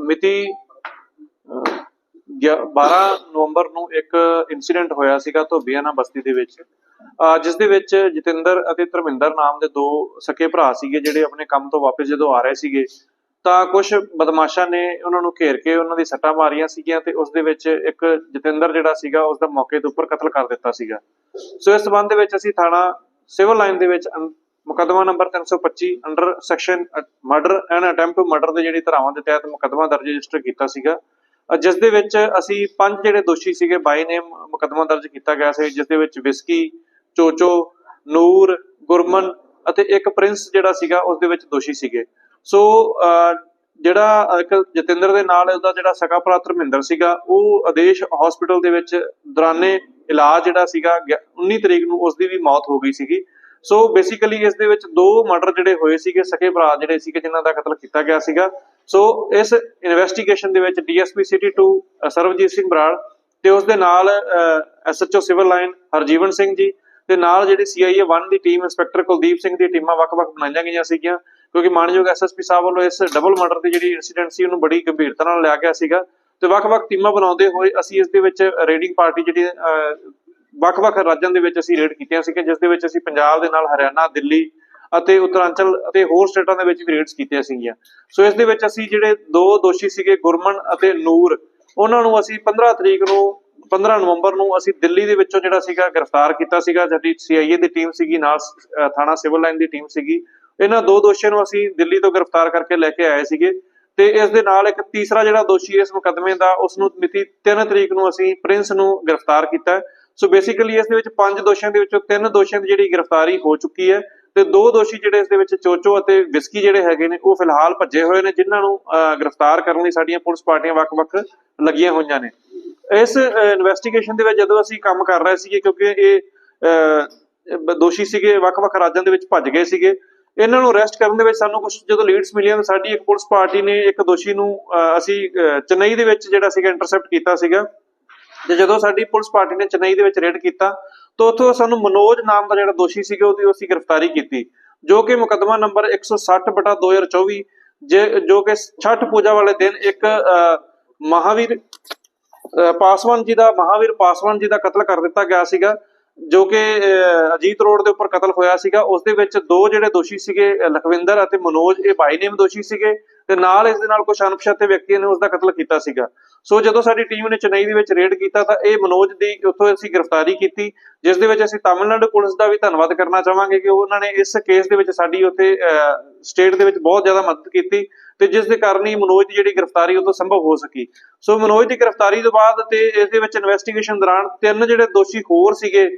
ਮਿਤੀ 12 ਨਵੰਬਰ ਨੂੰ ਇੱਕ ਇਨਸੀਡੈਂਟ ਹੋਇਆ ਸੀਗਾ ਧੋਬੀਆਣਾ ਬਸਤੀ ਦੇ ਵਿੱਚ। ਜਿਸ ਦੇ ਵਿੱਚ ਜਤਿੰਦਰ ਅਤੇ ਧਰਮਿੰਦਰ ਨਾਮ ਦੇ ਦੋ ਸਕੇ ਭਰਾ ਸੀਗੇ ਜਿਹੜੇ ਆਪਣੇ ਕੰਮ ਤੋਂ ਵਾਪਸ ਜਦੋਂ ਆ ਰਹੇ ਸੀਗੇ, ਤਾਂ ਕੁਝ ਬਦਮਾਸ਼ਾਂ ਨੇ ਉਹਨਾਂ ਨੂੰ ਘੇਰ ਕੇ ਉਹਨਾਂ ਦੀ ਸੱਟਾਂ ਮਾਰੀਆਂ ਸੀਗੀਆਂ ਤੇ ਉਸ ਦੇ ਵਿੱਚ ਇੱਕ ਜਤਿੰਦਰ ਜਿਹੜਾ ਸੀਗਾ ਉਸ ਦਾ ਮੌਕੇ ਦੇ ਉੱਪਰ ਕਤਲ ਕਰ ਦਿੱਤਾ ਸੀਗਾ। ਸੋ ਇਸ ਸਬੰਧ ਦੇ ਵਿੱਚ ਅਸੀਂ ਥਾਣਾ ਸਿਵਲ ਲਾਈਨ ਦੇ ਵਿੱਚ ਮੁਕੱਦਮਾ number 325 under section murder and attempt to murder ਦੇ ਜਿਹੜੀ ਧਾਰਾਵਾਂ ਦੇ ਤਹਿਤ ਮੁਕੱਦਮਾ ਦਰਜ ਰਜਿਸਟਰ ਕੀਤਾ ਸੀਗਾ। ਜਿਸ ਦੇ ਵਿੱਚ ਅਸੀਂ ਪੰਜ ਜਿਹੜੇ ਦੋਸ਼ੀ ਸੀਗੇ ਬਾਈ ਨੇਮ ਮੁਕੱਦਮਾ ਦਰਜ ਕੀਤਾ ਗਿਆ ਸੀ, ਜਿਸ ਦੇ ਵਿੱਚ ਵਿਸਕੀ, ਚੋਚੋ, ਨੂਰ, ਗੁਰਮਨ ਅਤੇ ਇੱਕ ਪ੍ਰਿੰਸ ਜਿਹੜਾ ਸੀਗਾ, ਉਸ ਦੇ ਵਿੱਚ ਦੋਸ਼ੀ ਸੀਗੇ। ਸੋ ਜਿਹੜਾ ਇੱਕ ਜਤਿੰਦਰ ਦੇ ਨਾਲ ਉਹਦਾ ਜਿਹੜਾ ਸਕਾ ਭਰਾ ਧਰਮਿੰਦਰ ਸੀਗਾ, ਉਹ ਆਦੇਸ਼ ਹਸਪੀਟਲ ਦੇ ਵਿੱਚ ਦੌਰਾਨੇ ਇਲਾਜ ਜਿਹੜਾ ਸੀਗਾ, ਗਿਆ- 19 ਤਰੀਕ ਨੂੰ ਉਸ ਦੀ ਵੀ ਮੌਤ ਹੋ ਗਈ ਸੀਗੀ। ਸੋ ਬੇਸਿਕਲੀ ਇਸ ਦੇ ਵਿੱਚ ਦੋ ਮਰਡਰ ਜਿਹੜੇ ਹੋਏ ਸੀਗੇ ਸਕੇ ਭਰਾ ਜਿਹੜੇ ਸੀਗੇ ਜਿਨ੍ਹਾਂ ਦਾ ਕਤਲ ਕੀਤਾ ਗਿਆ ਸੀਗਾ। ਸੋ ਇਸ ਇਨਵੈਸਟੀਗੇਸ਼ਨ ਦੇ ਵਿੱਚ ਡੀਐਸਪੀ ਸਿਟੀ 2 ਸਰਵਜੀਤ ਸਿੰਘ ਬਰਾੜ ਤੇ ਉਸ ਦੇ ਨਾਲ SHO civil line Harjeevan Singh ji ਤੇ ਨਾਲ ਜਿਹੜੀ ਸੀਆਈਏ 1 ਦੀ ਟੀਮ ਇੰਸਪੈਕਟਰ ਕੁਲਦੀਪ ਸਿੰਘ ਦੀ ਟੀਮਾਂ ਵੱਖ-ਵੱਖ ਬਣਾਈਆਂ ਗਈਆਂ ਸੀਗੀਆਂ ਕਿਉਂਕਿ ਮਾਨਯੋਗ ਐਸਐਸਪੀ ਸਾਹਿਬ ਵੱਲੋਂ ਇਸ ਡਬਲ ਮਰਡਰ ਦੀ ਜਿਹੜੀ ਇਨਸੀਡੈਂਟ ਸੀ ਉਹਨੂੰ ਬੜੀ ਗੰਭੀਰਤਾ ਨਾਲ ਲਿਆ ਗਿਆ ਸੀਗਾ ਤੇ ਵੱਖ-ਵੱਖ ਟੀਮਾਂ ਬਣਾਉਂਦੇ ਹੋਏ ਅਸੀਂ ਇਸ ਦੇ ਵਿੱਚ ਰੇਡਿੰਗ ਪਾਰਟੀ ਜਿਹੜੀ ਅਹ, ਵੱਖ-ਵੱਖ ਰਾਜਾਂ ਦੇ ਵਿੱਚ ਅਸੀਂ ਰੇਡ ਕੀਤੀਆਂ ਸੀਗੀਆਂ, ਜਿਸ ਦੇ ਵਿੱਚ ਅਸੀਂ ਪੰਜਾਬ ਦੇ ਨਾਲ ਹਰਿਆਣਾ, ਦਿੱਲੀ ਅਤੇ ਉੱਤਰਾਂਚਲ ਅਤੇ ਹੋਰ ਸਟੇਟਾਂ ਦੇ ਵਿੱਚ ਵੀ ਰੇਡਸ ਕੀਤੀਆਂ ਸੀਗੀਆਂ। ਸੋ ਇਸ ਦੇ ਵਿੱਚ ਅਸੀਂ ਜਿਹੜੇ ਦੋ ਦੋਸ਼ੀ ਸੀਗੇ, ਗੁਰਮਨ ਅਤੇ ਨੂਰ, ਉਹਨਾਂ ਨੂੰ ਅਸੀਂ 15 ਤਰੀਕ ਨੂੰ 15 ਨਵੰਬਰ ਨੂੰ ਅਸੀਂ ਦਿੱਲੀ ਦੇ ਵਿੱਚੋਂ ਜਿਹੜਾ ਸੀਗਾ ਗ੍ਰਿਫਤਾਰ ਕੀਤਾ ਸੀਗਾ। ਸਾਡੀ ਸੀਆਈਏ ਦੀ ਟੀਮ ਸੀਗੀ, ਨਾਲ ਥਾਣਾ ਸਿਵਲ ਲਾਈਨ ਦੀ ਟੀਮ ਸੀਗੀ। ਇਹਨਾਂ ਦੋ ਦੋਸ਼ੀਆਂ ਨੂੰ ਅਸੀਂ ਦਿੱਲੀ ਤੋਂ ਗ੍ਰਿਫਤਾਰ ਕਰਕੇ ਲੈ ਕੇ ਆਏ ਸੀਗੇ ਤੇ ਇਸ ਦੇ ਨਾਲ ਇੱਕ ਤੀਸਰਾ ਜਿਹੜਾ ਦੋਸ਼ੀ ਇਸ ਮੁਕੱਦਮੇ ਦਾ, ਉਸ ਨੂੰ ਮਿਤੀ 3 ਤਰੀਕ ਨੂੰ ਅਸੀਂ ਪ੍ਰਿੰਸ ਨੂੰ ਗ੍ਰਿਫਤਾਰ ਕੀਤਾ। ਸੋ ਬੇਸਿਕਲੀ ਇਸ ਦੇ ਵਿੱਚ ਪੰਜ ਦੋਸ਼ੀਆਂ ਦੇ ਵਿੱਚੋਂ ਤਿੰਨ ਦੋਸ਼ੀਆਂ ਦੀ ਜਿਹੜੀ ਗ੍ਰਿਫਤਾਰੀ ਹੋ ਚੁੱਕੀ ਹੈ ਤੇ ਦੋ ਦੋਸ਼ੀ ਜਿਹੜੇ ਇਸ ਦੇ ਵਿੱਚ ਚੋਚੋ ਅਤੇ ਵਿਸਕੀ ਜਿਹੜੇ ਹੈਗੇ ਨੇ, ਉਹ ਫਿਲਹਾਲ ਭੱਜੇ ਹੋਏ ਨੇ, ਜਿਨ੍ਹਾਂ ਨੂੰ ਗ੍ਰਿਫਤਾਰ ਕਰਨ ਲਈ ਸਾਡੀਆਂ ਪੁਲਿਸ ਪਾਰਟੀਆਂ ਵੱਖ-ਵੱਖ ਲੱਗੀਆਂ ਹੋਈਆਂ ਨੇ। ਇਸ ਇਨਵੈਸਟੀਗੇਸ਼ਨ ਦੇ ਵਿੱਚ ਜਦੋਂ ਅਸੀਂ ਕੰਮ ਕਰ ਰਹੇ ਸੀਗੇ, ਕਿਉਂਕਿ ਇਹ ਦੋਸ਼ੀ ਸੀਗੇ, ਵੱਖ-ਵੱਖ ਰਾਜਾਂ ਦੇ ਵਿੱਚ ਭੱਜ ਗਏ ਸੀਗੇ, ਇਹਨਾਂ ਨੂੰ ਅਰੈਸਟ ਕਰਨ ਦੇ ਵਿੱਚ ਸਾਨੂੰ ਕੁਝ ਜਦੋਂ ਲੀਡਸ ਮਿਲੀਆਂ ਤਾਂ ਸਾਡੀ ਇੱਕ ਪੁਲਿਸ ਪਾਰਟੀ ਨੇ ਇੱਕ ਦੋਸ਼ੀ ਨੂੰ ਅਸੀਂ ਚੇਨਈ ਦੇ ਵਿੱਚ ਜਿਹੜਾ ਸੀਗਾ ਇੰਟਰਸੈਪਟ ਕੀਤਾ ਸੀਗਾ। ਤੇ ਜਦੋਂ ਸਾਡੀ ਪੁਲਿਸ ਪਾਰਟੀ ਨੇ ਚੇਨਈ ਦੇ ਵਿੱਚ ਰੇਡ ਕੀਤਾ ਤਾਂ ਉੱਥੋਂ ਸਾਨੂੰ ਮਨੋਜ ਨਾਮ ਦਾ ਜਿਹੜਾ ਦੋਸ਼ੀ ਸੀਗਾ ਉਹਦੀ ਅਸੀਂ ਗ੍ਰਿਫਤਾਰੀ ਕੀਤੀ ਜੋ ਕਿ ਮੁਕੱਦਮਾ ਨੰਬਰ 160 ਬਟਾ 2024 ਜੇ- ਜੋ ਕਿ ਛਠ ਪੂਜਾ ਵਾਲੇ ਦਿਨ ਇੱਕ ਅਹ, ਮਹਾਵੀਰ ਪਾਸਵਾਨ ਜੀ ਦਾ ਮਹਾਵੀਰ ਪਾਸਵਾਨ ਜੀ ਦਾ ਕਤਲ ਕਰ ਦਿੱਤਾ ਗਿਆ ਸੀਗਾ ਜੋ ਕਿ ਅਹ, ਅਜੀਤ ਰੋਡ ਦੇ ਉੱਪਰ ਕਤਲ ਹੋਇਆ ਸੀਗਾ। ਉਸ ਦੇ ਵਿੱਚ ਦੋ ਜਿਹੜੇ ਦੋਸ਼ੀ ਸੀਗੇ ਲਖਵਿੰਦਰ ਅਤੇ ਮਨੋਜ ਇਹ ਬਾਈ ਨੇਮ ਦੋਸ਼ੀ ਸੀਗੇ ਤੇ ਨਾਲ ਇਸ ਦੇ ਨਾਲ ਕੁਝ ਅਣਪਛਾਤੇ ਵਿਅਕਤੀਆਂ ਨੇ ਉਸ ਦਾ ਕਤਲ ਕੀਤਾ ਸੀਗਾ। ਸੋ ਜਦੋਂ ਸਾਡੀ ਟੀਮ ਨੇ ਚੇਨਈ ਦੇ ਵਿੱਚ ਰੇਡ ਕੀਤਾ ਤਾਂ ਇਹ ਮਨੋਜ ਦੀ ਉੱਥੋਂ ਅਸੀਂ ਗ੍ਰਿਫਤਾਰੀ ਕੀਤੀ, ਜਿਸ ਦੇ ਵਿੱਚ ਅਸੀਂ ਤਾਮਿਲਨਾਡੂ ਪੁਲਿਸ ਦਾ ਵੀ ਧੰਨਵਾਦ ਕਰਨਾ ਚਾਹਾਂਗੇ ਕਿ ਉਹਨਾਂ ਨੇ ਇਸ ਕੇਸ ਦੇ ਵਿੱਚ ਸਾਡੀ ਉੱਥੇ ਸਟੇਟ ਦੇ ਵਿੱਚ ਬਹੁਤ ਜ਼ਿਆਦਾ ਮਦਦ ਕੀਤੀ ਤੇ ਜਿਸ ਦੇ ਕਾਰਨ ਹੀ ਮਨੋਜ ਦੀ ਜਿਹੜੀ ਗ੍ਰਿਫਤਾਰੀ ਉਦੋਂ ਸੰਭਵ ਹੋ ਸਕੀ। ਸੋ ਮਨੋਜ ਦੀ ਗ੍ਰਿਫਤਾਰੀ ਤੋਂ ਬਾਅਦ ਤੇ ਇਸ ਦੇ ਵਿੱਚ ਇਨਵੈਸਟੀਗੇਸ਼ਨ ਦੌਰਾਨ ਤਿੰਨ ਜਿਹੜੇ ਦੋਸ਼ੀ ਹੋਰ ਸੀਗੇ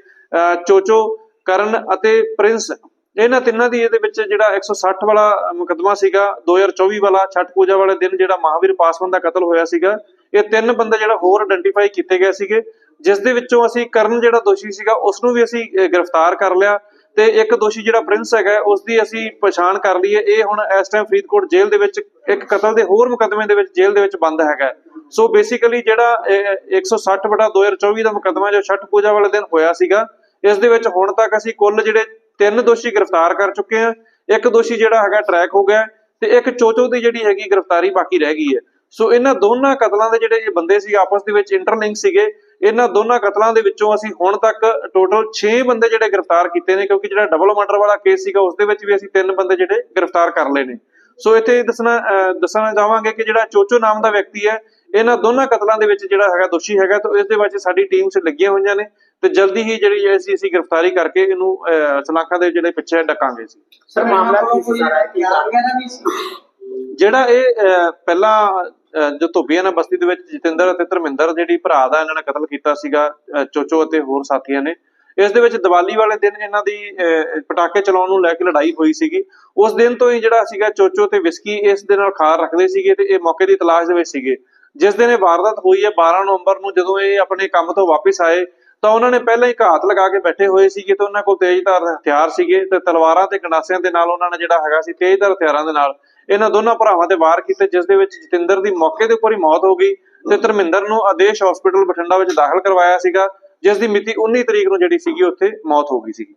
ਚੋਚੋ, ਕਰਨ ਅਤੇ ਪ੍ਰਿੰਸ, ਇਹਨਾਂ ਤਿੰਨਾਂ ਦੀ ਇਹਦੇ ਵਿੱਚ ਜਿਹੜਾ 160 ਵਾਲਾ ਮੁਕੱਦਮਾ ਸੀਗਾ 2024 ਵਾਲਾ ਛਠ ਪੂਜਾ ਵਾਲੇ ਦਿਨ ਜਿਹੜਾ ਮਹਾਵੀਰ ਪਾਸਵਾਨ ਦਾ ਕਤਲ ਹੋਇਆ ਸੀਗਾ ਇਹ ਤਿੰਨ ਬੰਦੇ ਜਿਹੜਾ ਹੋਰ ਆਇਡੈਂਟੀਫਾਈ ਕੀਤੇ ਗਏ ਸੀਗੇ ਜਿਸ ਦੇ ਵਿੱਚੋਂ ਅਸੀਂ ਕਰਨ ਜਿਹੜਾ ਦੋਸ਼ੀ ਸੀਗਾ ਉਸ ਨੂੰ ਵੀ ਅਸੀਂ ਗ੍ਰਿਫਤਾਰ ਕਰ ਲਿਆ ਤੇ ਇੱਕ ਦੋਸ਼ੀ ਜਿਹੜਾ ਪ੍ਰਿੰਸ ਹੈਗਾ ਉਸ ਦੀ ਅਸੀਂ ਪਛਾਣ ਕਰ ਲਈ ਹੈ। ਇਹ ਹੁਣ ਇਸ ਟਾਈਮ ਫਰੀਦਕੋਟ ਜੇਲ੍ਹ ਦੇ ਵਿੱਚ ਇੱਕ ਕਤਲ ਦੇ ਹੋਰ ਮੁਕੱਦਮੇ ਦੇ ਵਿੱਚ ਜੇਲ੍ਹ ਦੇ ਵਿੱਚ ਬੰਦ ਹੈਗਾ ਸੋ ਬੇਸਿਕਲੀ ਜਿਹੜਾ ਅਹ, 160 ਬਟਾ 2024 ਦਾ ਮੁਕੱਦਮਾ ਜੋ ਛਠ ਪੂਜਾ ਵਾਲੇ ਦਿਨ ਹੋਇਆ ਸੀਗਾ ਇਸ ਦੇ ਵਿੱਚ ਹੁਣ ਤੱਕ ਅਸੀਂ ਕੁੱਲ ਜਿਹੜੇ ਤਿੰਨ ਦੋਸ਼ੀ ਗ੍ਰਿਫਤਾਰ ਕਰ ਚੁੱਕੇ ਹਾਂ। ਇੱਕ ਦੋਸ਼ੀ ਜਿਹੜਾ ਹੈਗਾ ਟਰੈਕ ਹੋ ਗਿਆ ਤੇ ਇੱਕ ਚੋਚੋ ਦੀ ਜਿਹੜੀ ਹੈਗੀ ਗ੍ਰਿਫਤਾਰੀ ਬਾਕੀ ਰਹਿ ਗਈ ਹੈ। ਸੋ ਇਹਨਾਂ ਦੋਨਾਂ ਕਤਲਾਂ ਦੇ ਜਿਹੜੇ ਇਹ ਬੰਦੇ ਸੀ ਆਪਸ ਦੇ ਵਿੱਚ ਇੰਟਰਲਿੰਕ ਸੀਗੇ। ਇਹਨਾਂ ਦੋਨਾਂ ਕਤਲਾਂ ਦੇ ਵਿੱਚੋਂ ਅਸੀਂ ਹੁਣ ਤੱਕ ਟੋਟਲ 6 ਬੰਦੇ ਜਿਹੜੇ ਗ੍ਰਿਫਤਾਰ ਕੀਤੇ ਨੇ ਕਿਉਂਕਿ ਜਿਹੜਾ ਡਬਲ ਮਰਡਰ ਵਾਲਾ ਕੇਸ ਸੀਗਾ ਉਸ ਦੇ ਵਿੱਚ ਵੀ ਅਸੀਂ ਤਿੰਨ ਬੰਦੇ ਜਿਹੜੇ ਗ੍ਰਿਫਤਾਰ ਕਰ ਲਏ ਨੇ। ਸੋ ਇੱਥੇ ਦੱਸਣਾ ਦੱਸਣਾ ਚਾਹਾਂਗੇ ਕਿ ਜਿਹੜਾ ਚੋਚੋ ਨਾਮ ਦਾ ਵਿਅਕਤੀ ਹੈ ਇਹਨਾਂ ਦੋਨਾਂ ਕਤਲਾਂ ਦੇ ਵਿੱਚ ਜਿਹੜਾ ਹੈਗਾ ਦੋਸ਼ੀ ਹੈਗਾ ਤਾਂ ਇਸ ਦੇ ਵਿੱਚ ਸਾਡੀ ਟੀਮਸ ਲੱਗੀਆਂ ਹੋਈਆਂ ਨੇ ਤੇ ਜਲਦੀ ਹੀ ਜਿਹੜੀ ਅਸੀਂ ਅਸੀਂ ਗ੍ਰਿਫਤਾਰੀ ਕਰਕੇ ਇਹਨੂੰ ਸਲਾਖਾਂ ਦੇ ਜਿਹੜੇ ਪਿੱਛੇ ਡਕਾਂਗੇ ਸੀ ਸਰ ਮਾਮਲਾ ਕੀ ਸੀ? ਸਾਰਾ ਕੀ ਕਾਰਨ ਜਿਹੜਾ ਇਹ ਪਹਿਲਾਂ ਜੋ ਧੋਬੀਆਣਾ ਬਸਤੀ ਦੇ ਵਿੱਚ ਜਤਿੰਦਰ ਅਤੇ ਧਰਮਿੰਦਰ ਜਿਹੜੀ ਭਰਾ ਦਾ ਇਹਨਾਂ ਨੇ ਕਤਲ ਕੀਤਾ ਸੀਗਾ ਚੋਚੋ ਅਤੇ ਹੋਰ ਸਾਥੀਆਂ ਨੇ ਇਸ ਦੇ ਵਿੱਚ ਦੀਵਾਲੀ ਵਾਲੇ ਦਿਨ ਇਹਨਾਂ ਦੀ ਅਹ, ਪਟਾਕੇ ਚਲਾਉਣ ਨੂੰ ਲੈ ਕੇ ਲੜਾਈ ਹੋਈ ਸੀਗੀ। ਉਸ ਦਿਨ ਤੋਂ ਹੀ ਜਿਹੜਾ ਸੀਗਾ ਚੋਚੋ ਤੇ ਵਿਸਕੀ ਇਸ ਦੇ ਨਾਲ ਖਾਰ ਰੱਖਦੇ ਸੀਗੇ ਤੇ ਇਹ ਮੌਕੇ ਦੀ ਤਲਾਸ਼ ਦੇ ਵਿੱਚ ਸੀਗੇ। ਜਿਸ ਦਿਨ ਇਹ ਵਾਰਦਾਤ ਹੋਈ ਹੈ 12 ਨਵੰਬਰ ਨੂੰ ਜਦੋਂ ਇਹ ਆਪਣੇ ਕੰਮ ਤੋਂ ਵਾਪਸ ਆਏ ਤਾਂ ਉਹਨਾਂ ਨੇ ਪਹਿਲਾਂ ਹੀ ਘਾਤ ਲਗਾ ਕੇ ਬੈਠੇ ਹੋਏ ਸੀਗੇ ਤੇ ਉਹਨਾਂ ਕੋਲ ਤੇਜ਼ਧਾਰ ਹਥਿਆਰ ਸੀਗੇ ਤੇ ਤਲਵਾਰਾਂ ਤੇ ਗੰਡਾਸਿਆਂ ਦੇ ਨਾਲ ਉਹਨਾਂ ਨੇ ਜਿਹੜਾ ਹੈਗਾ ਸੀ ਤੇਜ਼ਧਾਰ ਹਥਿਆਰਾਂ ਦੇ ਨਾਲ ਇਹਨਾਂ ਦੋਨਾਂ ਭਰਾਵਾਂ ਤੇ ਵਾਰ ਕੀਤੇ ਜਿਸ ਦੇ ਵਿੱਚ ਜਤਿੰਦਰ ਦੀ ਮੌਕੇ ਦੇ ਉੱਪਰ ਹੀ ਮੌਤ ਹੋ ਗਈ ਤੇ ਧਰਮਿੰਦਰ ਨੂੰ ਆਦੇਸ਼ ਹਸਪੀਟਲ ਬਠਿੰਡਾ ਵਿੱਚ ਦਾਖਲ ਕਰਵਾਇਆ ਸੀਗਾ ਜਿਸ ਦੀ ਮਿਤੀ 19 ਤਰੀਕ ਨੂੰ ਜਿਹੜੀ ਸੀਗੀ ਉੱਥੇ ਮੌਤ ਹੋ ਗਈ ਸੀਗੀ।